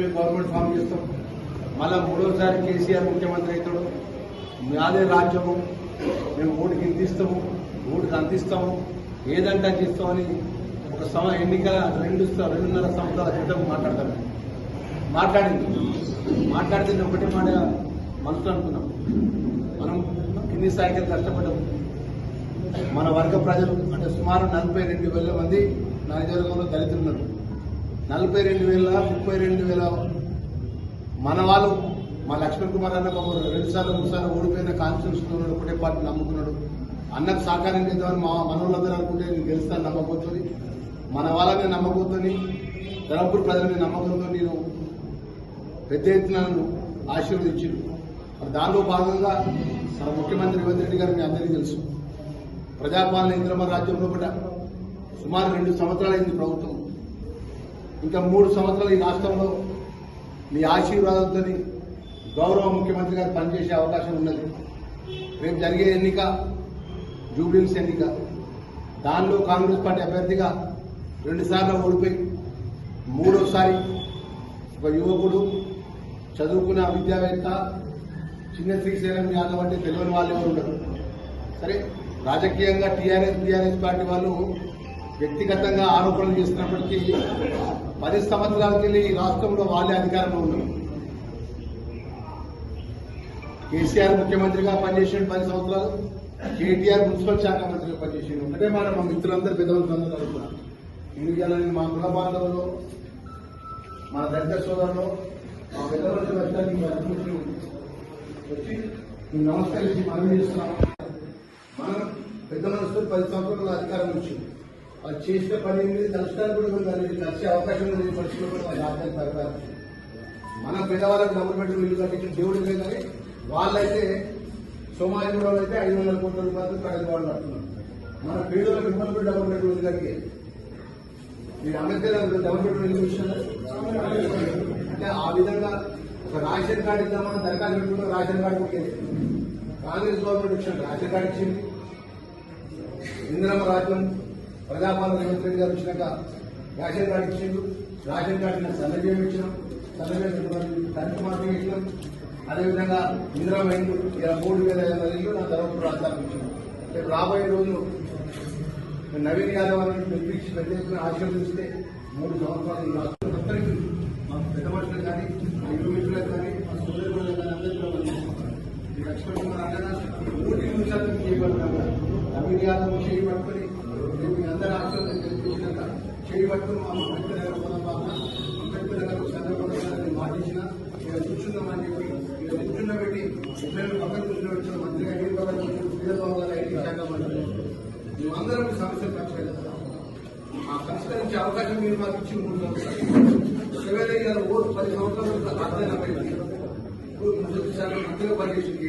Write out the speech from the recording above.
మేమే government form చేస్తాం. మళ్ళా మూడోసారి కేసీఆర్ ముఖ్యమంత్రి అవుతాడు. మాదే రాజ్యము. మేము ఓటుకి ఇంతిస్తాము ఓటుకి అందిస్తాము ఏదంటే అది ఇస్తామని ఒక సమ ఎన్నికల రెండు రెండున్నర సంవత్సరాల క్రితం మాట్లాడతాను మాట్లాడింది. మాట్లాడితే ఒకటి ఒకటే మాట మనసులో అనుకున్నాం. మనం కింది స్థాయికి కష్టపడ్డాం. మన వర్గ ప్రజలు అంటే సుమారు నలభై రెండు వేల మంది నా నియోజకవర్గంలో దళితులు ఉన్నారు. నలభై రెండు వేల ముప్పై రెండు వేల. మన వాళ్ళు మా లక్ష్మణ్ కుమార్ అన్న బాబు రెండుసార్లు మూడుసార్లు ఓడిపోయిన కాన్స్టిట్యూన్స్ ఉన్నాడు ఒకటే పార్టీ నమ్ముకున్నాడు. అన్నకు సహకారం చేద్దామని మా మనోళ్ళందరూ అనుకుంటే నేను గెలుస్తాను నమ్మబోతుంది. మన వాళ్ళని నమ్మబోతుంది. ధర్మపూర్ ప్రజలని నమ్మకంతో నేను పెద్ద ఎత్తున నన్ను ఆశీర్వదించిండు. మరి దానిలో భాగంగా మన ముఖ్యమంత్రి రేవంత్ రెడ్డి గారు మీ అందరికీ తెలుసు. ప్రజాపాలన ఇంద్రమ రాజ్యంలో కూడా సుమారు రెండు సంవత్సరాలైంది ప్రభుత్వం. ఇంకా మూడు సంవత్సరాలు ఈ రాష్ట్రంలో మీ ఆశీర్వాదంతో గౌరవ ముఖ్యమంత్రి గారు పనిచేసే అవకాశం ఉన్నది. రేపు జరిగే ఎన్నిక జూబ్లీస్ ఎన్నిక. దానిలో కాంగ్రెస్ పార్టీ అభ్యర్థిగా రెండుసార్లు ఓడిపోయి మూడోసారి ఒక యువకుడు చదువుకున్న విద్యావేత్త చిన్న శ్రీశైలం యాదవ్ అంటే తెలియని వాళ్ళు ఎవరు ఉండరు. సరే రాజకీయంగా టీఆర్ఎస్ టీఆర్ఎస్ పార్టీ వాళ్ళు వ్యక్తిగతంగా ఆరోపణలు చేసినప్పటికీ పది సంవత్సరాలకి వెళ్ళి ఈ రాష్ట్రంలో వాళ్ళే అధికారంలో ఉన్నారు. కేసీఆర్ ముఖ్యమంత్రిగా పనిచేసిన పది సంవత్సరాలు కేటీఆర్ మున్సిపల్ శాఖ మంత్రిగా పనిచేసిండు ఒకటే మాట మా మిత్రులందరూ పెద్దలందరూ అడుగుతున్నారు ఇందుకు మా కుల బాంధవులు మన దళిత సోదరులు మా పెద్దలందరూ వచ్చారు మీ వచ్చి మేము నమస్కరించి మనం చేస్తున్నాం మనం పెద్ద మనసుతో పది సంవత్సరాల అధికారం వచ్చింది. వాళ్ళు చేసిన పని మీద కలసడానికి కూడా కొంచెం దానికి కలిసే అవకాశం ఉంది పరిస్థితుల్లో కూడా వాళ్ళు ఆర్థిక సహకారం మన పేదవాళ్ళకి డబ్బులు పెట్టుకుని ఇల్లు కట్టించిన దేవుడు మీద కానీ వాళ్ళైతే సోమాజిగూడ వాళ్ళు అయితే ఐదు వందల కోట్ల రూపాయలు ప్రగతి వాళ్ళు కడుతున్నారు. మన పేదలకు ఇబ్బంది పెట్టి డబ్బులు పెట్టుకుని ఇల్లు కట్టి. మీరు అంబేద్కర్ డబ్బులు పెట్టుకుని ఇల్లు అంటే ఆ విధంగా ఒక రేషన్ కార్డు ఇద్దామని దరఖాస్తు పెట్టుకుంటే రేషన్ కార్డు కొట్టేది కాంగ్రెస్ గవర్నమెంట్ ఇచ్చిన రేషన్ కార్డు ఇచ్చింది. ఇందిరమ్మ రాజ్యం ప్రజాపాలన రేవంత్ రెడ్డి గారు వచ్చినాక రేషన్ కార్డు ఇచ్చిండు రేషన్ కార్డు నాకు సన్నబియ్యం ఇచ్చినాం. సన్నబియ్యం కరెంటు మార్కెట్ ఇచ్చినాం అదేవిధంగా ఇందిరమ్మ ఇలా మూడు వేల ఐదు వందల ఇల్లు నా ధర్మపురం రాష్ట్రానికి ఇచ్చినాం రేపు రాబోయే రోజులు నవీన్ యాదవ్ అని పిలిపించి పెద్ద ఎత్తున ఆశీర్వదిస్తే మూడు సంవత్సరాలు రాష్ట్రం అందరికీ మా పెద్ద మనుషులకు కానీ మా ఇరు మిత్రులకు కానీ మా సోదరు కానీ అందరికీ లక్ష్మణ్ కుమార్ అన్న నూటి మూడు శాతం చేయబడ్డారు. నవీన్ యాదవ్ చేయబడుతుంది పట్టుకొని మీ అందరి చేయి పట్టుకుని మా అంబేద్కర్ అంబేద్కర్ గారు చంద్రబాబు కూర్చుందామని చెప్పి పెట్టి ఇద్దరు పక్కన కూర్చుని మంత్రిగా ఏ పక్కన గారు ఐటీ శాఖ మంత్రి మేమందరం సమస్యలు పరిష్కరిస్తాం ఆ పరిష్కరించే అవకాశం మీరు మాకు ఇచ్చి మూడు సంవత్సరాలు గారు ఓ పది సంవత్సరాలు ఇప్పుడు మంత్రిగా పనిచేసింది